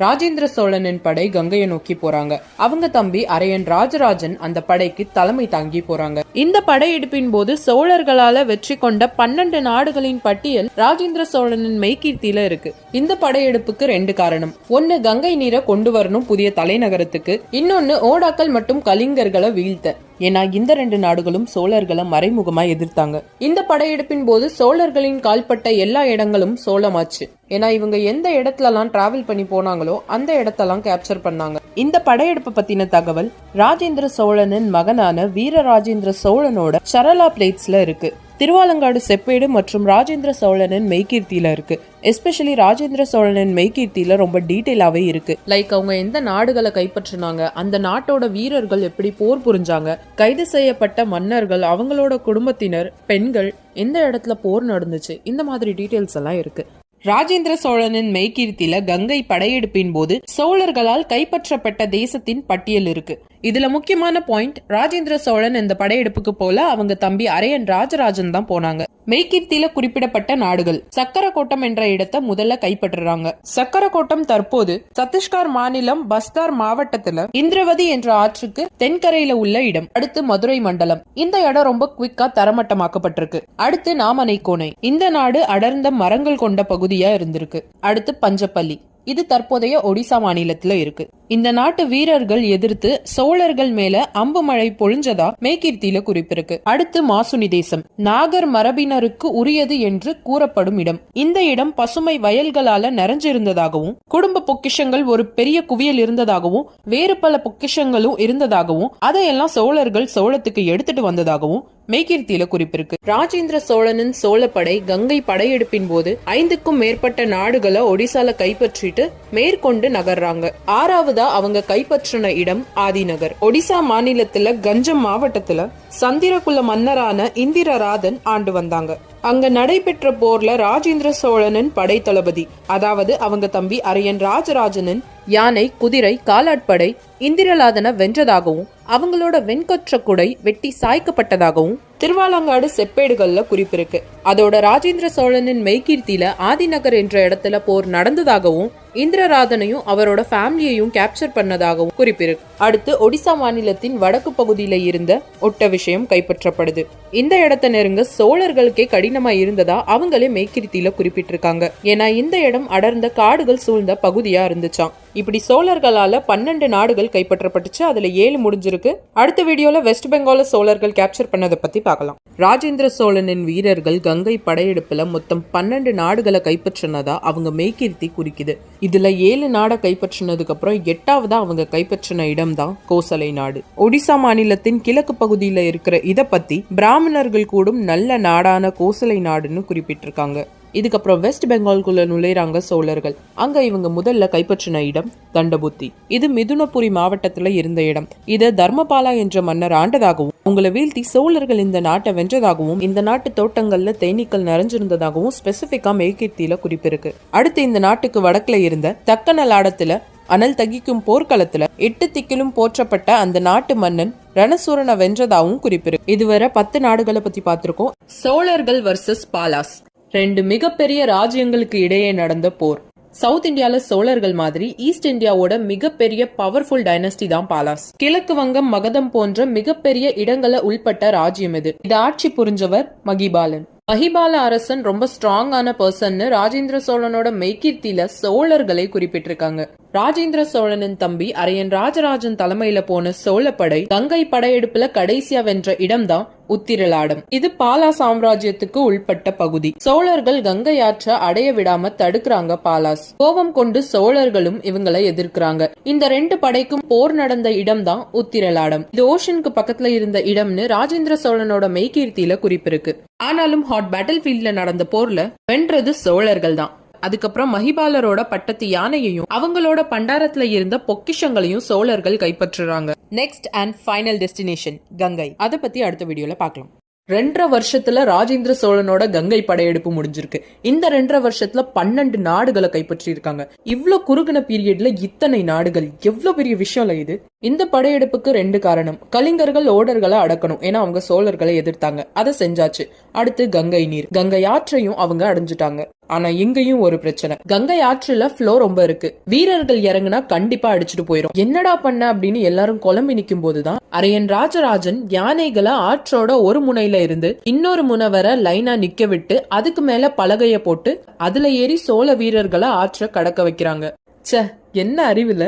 ராஜேந்திர சோழனின் படை கங்கையை நோக்கி போறாங்க. அவங்க தம்பி அரையன் ராஜராஜன் அந்த படைக்கு தலைமை தாங்கி போறாங்க. இந்த படையெடுப்பின் போது சோழர்களால வெற்றி கொண்ட பன்னெண்டு நாடுகளின் பட்டியல் ராஜேந்திர சோழனின் மெய்கீர்த்தியில இருக்கு. இந்த படையெடுப்புக்கு ரெண்டு காரணம். ஒன்னு கங்கை நீரை கொண்டு வரணும் புதிய தலைநகரத்துக்கு. இன்னொன்னு ஓடாக்கள் மற்றும் கலிங்கர்களை வீழ்த்த. ஏன்னா இந்த ரெண்டு நாடுகளும் சோழர்களை மறைமுகமாக எதிர்த்தாங்க. இந்த படையெடுப்பின் போது சோழர்களின் கால்பட்ட எல்லா இடங்களும் சோழமாச்சு. ஏன்னா இவங்க எந்த இடத்துலலாம் டிராவல் பண்ணி போனாங்களோ அந்த இடத்தெல்லாம் கேப்சர் பண்ணாங்க. இந்த படையெடுப்பு பத்தின தகவல் ராஜேந்திர சோழனின் மகனான வீரராஜேந்திர சோழனோட சரலா பிளேட்ஸ்ல இருக்கு. திருவாலங்காடு செப்பேடு மற்றும் ராஜேந்திர சோழனின் மெய்கீர்த்தியில இருக்கு. எஸ்பெஷலி ராஜேந்திர சோழனின் மெய்கீர்த்தியில ரொம்ப டீட்டெயிலாவே இருக்கு. லைக் அவங்க எந்த நாடுகளை கைப்பற்றினாங்க அந்த நாட்டோட வீரர்கள் எப்படி போர் புரிஞ்சாங்க கைது செய்யப்பட்ட மன்னர்கள் அவங்களோட குடும்பத்தினர் பெண்கள் எந்த இடத்துல போர் நடந்துச்சு இந்த மாதிரி டீட்டெயில்ஸ் எல்லாம் இருக்கு. ராஜேந்திர சோழனின் மெய்கீர்த்தியில கங்கை படையெடுப்பின் போது சோழர்களால் கைப்பற்றப்பட்ட தேசத்தின் பட்டியல் இருக்கு. இதுல முக்கியமான பாயிண்ட் ராஜேந்திர சோழன் இந்த படையெடுப்புக்கு போல அவங்க தம்பி அரையன் ராஜராஜன் தான் போனாங்க. மெய்கீர்த்தியில குறிப்பிடப்பட்ட நாடுகள். சக்கரக்கோட்டம் என்ற இடத்தை முதல்ல கைப்பற்றுறாங்க. சக்கரக்கோட்டம் தற்போது சத்தீஸ்கர் மாநிலம் பஸ்தார் மாவட்டத்துல இந்திரவதி என்ற ஆற்றுக்கு தென்கரையில உள்ள இடம். அடுத்து மதுரை மண்டலம். இந்த இடம் ரொம்ப குவிக்கா தரமட்டமாக்கப்பட்டிருக்கு. அடுத்து நாமனைக்கோனை. இந்த நாடு அடர்ந்த மரங்கள் கொண்ட பகுதியா இருந்திருக்கு. அடுத்து பஞ்சப்பள்ளி. இது தற்போதைய ஒடிசா மாநிலத்துல இருக்கு. இந்த நாட்டு வீரர்கள் எதிர்த்து சோழர்கள் மேல அம்பு மழை பொழிஞ்சதா மேற்கீர்த்தியில குறிப்பிருக்கு. அடுத்து மாசுனி தேசம். நாகர் மரபினருக்கு உரியது என்று கூறப்படும் இடம். இந்த இடம் பசுமை வயல்களால நிறைஞ்சிருந்ததாகவும் குடும்ப பொக்கிஷங்கள் ஒரு பெரிய குவியல் இருந்ததாகவும் வேறு பல பொக்கிஷங்களும் இருந்ததாகவும் அதையெல்லாம் சோழர்கள் சோழத்துக்கு எடுத்துட்டு வந்ததாகவும் மெய்கீர்த்தியில குறிப்பிருக்கு. ராஜேந்திர சோழனின் சோழப்படை கங்கை படையெடுப்பின் போது ஐந்துக்கும் மேற்பட்ட நாடுகளை ஒடிசால கைப்பற்றிட்டு மேற்கொண்டு நகர்றாங்க. ஆறாவதா அவங்க கைப்பற்றின இடம் ஆதிநகர். ஒடிசா மாநிலத்துல கஞ்சம் மாவட்டத்துல சந்திரகுல மன்னரான இந்திரராதன் ஆண்டு வந்தாங்க. அங்க நடைபெற்ற போர்ல ராஜேந்திர சோழனின் படை தளபதி அதாவது அவங்க தம்பி அரியன் ராஜராஜனின் யானை குதிரை காலாட்படை இந்திரலாதன வென்றதாகவும் அவங்களோட வெண்கொற்ற குடை வெட்டி சாய்க்கப்பட்டதாகவும் திருவாலங்காடு செப்பேடுகள்ல குறிப்பிருக்கு. அதோட ராஜேந்திர சோழனின் மெய்கீர்த்தியில ஆதிநகர் என்ற இடத்துல போர் நடந்ததாகவும் இந்திரராதனையும் அவரோட ஃபேமிலியையும் கேப்சர் பண்ணதாகவும் குறிப்பிருக்கு. அடுத்து ஒடிசா மாநிலத்தின் வடக்கு பகுதியில இருந்த ஒட்ட விஷயம் கைப்பற்றப்படுது. இந்த இடத்த நெருங்க சோழர்களுக்கே கடினமா இருந்ததா அவங்களே மெய்கீர்த்தியில குறிப்பிட்டிருக்காங்க. ஏன்னா இந்த இடம் அடர்ந்த காடுகள் சூழ்ந்த பகுதியா இருந்துச்சாம். இப்படி சோழர்களால் பன்னெண்டு நாடுகள் கைப்பற்றப்பட்டுச்சு அதில் ஏழு முடிஞ்சிருக்கு. அடுத்த வீடியோவில் வெஸ்ட் பெங்கால சோழர்கள் கேப்சர் பண்ணதை பற்றி பார்க்கலாம். ராஜேந்திர சோழனின் வீரர்கள் கங்கை படையெடுப்பில் மொத்தம் பன்னெண்டு நாடுகளை கைப்பற்றினதா அவங்க மெய்கீர்த்தி குறிக்குது. இதில் ஏழு நாடை கைப்பற்றினதுக்கப்புறம் எட்டாவதாக அவங்க கைப்பற்றின இடம் தான் கோசலை நாடு. ஒடிசா மாநிலத்தின் கிழக்கு பகுதியில் இருக்கிற இதை பற்றி பிராமணர்கள் கூடும் நல்ல நாடான கோசலை நாடுன்னு குறிப்பிட்டிருக்காங்க. இதுக்கப்புறம் வெஸ்ட் பெங்கால்குள்ள நுழைறாங்க சோழர்கள். அங்க இவங்க முதல்ல கைப்பற்றின இடம் தண்டபுத்தி. இது மிதுனபுரி மாவட்டத்துல இருந்த இடம். இது தர்மபாலா என்ற மன்னர் ஆண்டதாகவும் உங்களை வீழ்த்தி சோழர்கள் இந்த நாட்டை வென்றதாகவும் இந்த நாட்டு தோட்டங்கள்ல தேனீக்கள் நிறைஞ்சிருந்ததாகவும் ஸ்பெசிபிக்கா மெய்கீர்த்தியில குறிப்பிருக்கு. அடுத்து இந்த நாட்டுக்கு வடக்குல இருந்த தக்கநலாடத்துல அனல் தகிக்கும் போர்க்களத்துல எட்டு திக்கிலும் போற்றப்பட்ட அந்த நாட்டு மன்னன் ரணசூரனை வென்றதாகவும் குறிப்பிருக்கு. இதுவரை பத்து நாடுகளை பத்தி பார்த்திருக்கோம். சோழர்கள் வர்சஸ் பாலாஸ். ரெண்டு மிகப்பெரிய ராஜ்யங்களுக்கு இடையே நடந்த போர். சவுத் இந்தியால சோழர்கள் மாதிரி ஈஸ்ட் இந்தியாவோட மிகப்பெரிய பவர்ஃபுல் டைனஸ்டி தான் பாலாஸ். கிழக்கு வங்கம் மகதம் போன்ற மிகப்பெரிய இடங்களை உள்பட்ட ராஜ்யம் இது. இது ஆட்சி புரிஞ்சவர் மகிபாலன். மகிபால அரசன் ரொம்ப ஸ்ட்ராங்கான பர்சன் ராஜேந்திர சோழனோட மெய்கீர்த்தியில சோழர்களை குறிப்பிட்டிருக்காங்க. ராஜேந்திர சோழனின் தம்பி அரையன் ராஜராஜன் தலைமையில போன சோழப்படை கங்கை படையெடுப்புல கடைசியா வென்ற இடம்தான் உத்திரலாடம். இது பாலா சாம்ராஜ்யத்துக்கு உள்பட்ட பகுதி. சோழர்கள் கங்கை ஆற்ற அடைய விடாம தடுக்கிறாங்க பாலாஸ். கோபம் கொண்டு சோழர்களும் இவங்களை எதிர்க்கிறாங்க. இந்த ரெண்டு படைக்கும் போர் நடந்த இடம் தான் உத்திரலாடம். இது ஓஷனுக்கு பக்கத்துல இருந்த இடம்னு ராஜேந்திர சோழனோட மெய்கீர்த்தியில குறிப்பிருக்கு. ஆனாலும் ஹாட் பேட்டில் ஃபீல்ட்ல நடந்த போர்ல வென்றது சோழர்கள் தான் அதுக்கப்புறம் மஹிபாலரோட பட்டத்து யானையையும் அவங்களோட பண்டாரத்துல இருந்த பொக்கிஷங்களையும் சோழர்கள் கைப்பற்றுறாங்க. Next and final destination Gangai. அதை பத்தி அடுத்த வீடியோல பார்க்கலாம். ரெண்டரை வருஷத்துல ராஜேந்திர சோழனோட கங்கை படையெடுப்பு முடிஞ்சிருக்கு. இந்த ரெண்டரை வருஷத்துல பன்னெண்டு நாடுகளை கைப்பற்றி இருக்காங்க இவ்வளவு குறுகின பீரியட்ல இத்தனை நாடுகள். எவ்வளவு பெரிய விஷயம் இது? இந்த படையெடுப்புக்கு ரெண்டு காரணம். கலிங்கர்கள் ஓடர்களை அடக்கணும். ஏன்னா அவங்க சோழர்களை எதிர்த்தாங்க. அதை செஞ்சாச்சு. அடுத்து கங்கை நீர். கங்கை ஆற்றையும் அவங்க அடைஞ்சிட்டாங்க. ஆனா இங்கேயும் ஒரு பிரச்சனை. கங்கை ஆற்றுல ஃப்ளோ ரொம்ப இருக்கு. வீரர்கள் இறங்குனா கண்டிப்பா அடிச்சுட்டு போயிரும். என்னடா பண்ண அப்படின்னு எல்லாரும் குழம்பி நிக்கும் போதுதான் அரையன் ராஜராஜன் யானைகளை ஆற்றோட ஒரு முனையில இருந்து இன்னொரு முனை வர லைனா நிக்க விட்டு அதுக்கு மேல பலகைய போட்டு அதுல ஏறி சோழ வீரர்களை ஆற்ற கடக்க வைக்கிறாங்க. ச்சே என்ன அறிவில்ல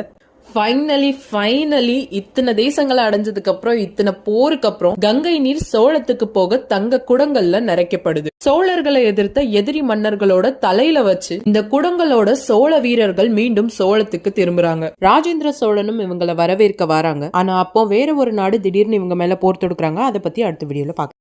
ஃபைனலி ஃபைனலி இத்தனை தேசங்களை அடைஞ்சதுக்கு அப்புறம் இத்தனை போருக்கு அப்புறம் கங்கை நீர் சோழத்துக்கு போக தங்க குடங்கள்ல நிறைக்கப்படுது. சோழர்களை எதிர்த்த எதிரி மன்னர்களோட தலையில வச்சு இந்த குடங்களோட சோழ வீரர்கள் மீண்டும் சோழத்துக்கு திரும்புறாங்க. ராஜேந்திர சோழனும் இவங்கள வரவேற்க வராங்க. ஆனா அப்போ வேற ஒரு நாடு திடீர்னு இவங்க மேல போர் தொடுக்கிறாங்க. அதை பத்தி அடுத்த வீடியோல பாக்க